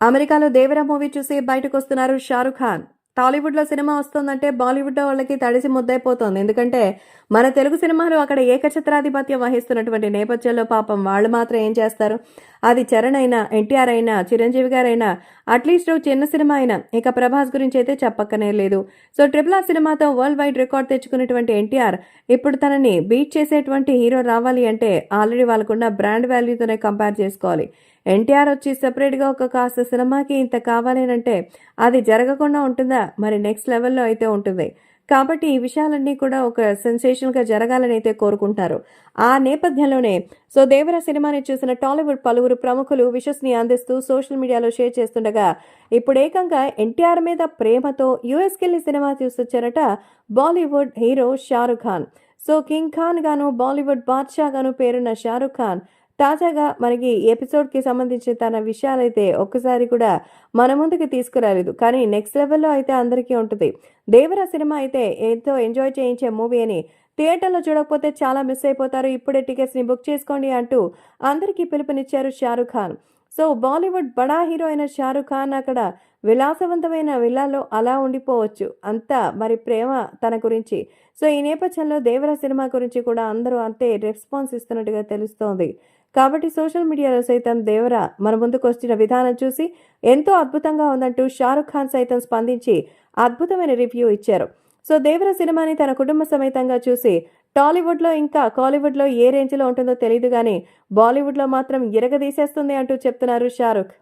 అమెరికాలో దేవరా మూవీ చూసి బయటకు వస్తున్నారు షారుఖ్ ఖాన్ టాలీవుడ్లో సినిమా వస్తుందంటే బాలీవుడ్లో వాళ్ళకి తడిసి ముద్దైపోతుంది. ఎందుకంటే మన తెలుగు సినిమాలు అక్కడ ఏకఛత్రాధిపత్యం వహిస్తున్నటువంటి నేపథ్యంలో పాపం వాళ్ళు మాత్రం ఏం చేస్తారు? అది చరణ్ అయినా ఎన్టీఆర్ అయినా చిరంజీవి గారైనా అట్లీస్ట్ చిన్న సినిమా అయినా ఇక ప్రభాస్ గురించి అయితే చెప్పక్కనే లేదు. సో ట్రిపుల్ ఆర్ సినిమాతో వరల్డ్ వైడ్ రికార్డ్ తెచ్చుకున్నటువంటి ఎన్టీఆర్ ఇప్పుడు తనని బీట్ చేసేటువంటి హీరో రావాలి అంటే ఆల్రెడీ వాళ్ళకున్న బ్రాండ్ వాల్యూతోనే కంపేర్ చేసుకోవాలి. ఎన్టీఆర్ వచ్చి సెపరేట్గా ఒక కాస్త సినిమాకి ఇంత కావాలి అంటే అది జరగకుండా ఉంటుందా? మరి నెక్స్ట్ లెవెల్లో అయితే ఉంటుంది. కాబట్టి ఈ విషయాలన్నీ కూడా ఒక సెన్సేషన్గా జరగాలని అయితే కోరుకుంటారు. ఆ నేపథ్యంలోనే సో దేవర సినిమాని చూసిన టాలీవుడ్ పలువురు ప్రముఖులు విషస్ని అందిస్తూ సోషల్ మీడియాలో షేర్ చేస్తుండగా ఇప్పుడు ఏకంగా ఎన్టీఆర్ మీద ప్రేమతో యుఎస్కెళ్ళి సినిమా తీసుకొచ్చారట Bollywood hero Shahrukh Khan. So king Khan గాను బాలీవుడ్ బాద్షా గాను పేరున్న షారుఖ్ ఖాన్ తాజాగా మనకి ఎపిసోడ్కి సంబంధించిన తన విషయాలైతే ఒక్కసారి కూడా మన ముందుకు తీసుకురాలేదు. కానీ నెక్స్ట్ లెవెల్లో అయితే అందరికీ ఉంటుంది. దేవర సినిమా అయితే ఎంతో ఎంజాయ్ చేయించే మూవీ అని థియేటర్లో చూడకపోతే చాలా మిస్ అయిపోతారు. ఇప్పుడే టికెట్స్ని బుక్ చేసుకోండి అంటూ అందరికీ పిలుపునిచ్చారు షారుఖ్ ఖాన్. సో బాలీవుడ్ బడా హీరో అయిన షారుఖ్ ఖాన్ అక్కడ విలాసవంతమైన విల్లాలో అలా ఉండిపోవచ్చు. అంతా మరి ప్రేమ తన గురించి. సో ఈ నేపథ్యంలో దేవర సినిమా గురించి కూడా అందరూ అంతే రెస్పాన్స్ ఇస్తున్నట్టుగా తెలుస్తోంది. కాబట్టి సోషల్ మీడియాలో సైతం దేవర మన ముందుకు వచ్చిన విధానం చూసి ఎంతో అద్భుతంగా ఉందంటూ షారుఖ్ ఖాన్ సైతం స్పందించి అద్భుతమైన రివ్యూ ఇచ్చారు. సో దేవర సినిమాని తన కుటుంబ సమేతంగా చూసి టాలీవుడ్లో ఇంకా కాలీవుడ్లో ఏ రేంజ్లో ఉంటుందో తెలియదు కానీ బాలీవుడ్లో మాత్రం ఇరగదీసేస్తుంది అంటూ చెప్తున్నారు షారుఖ్.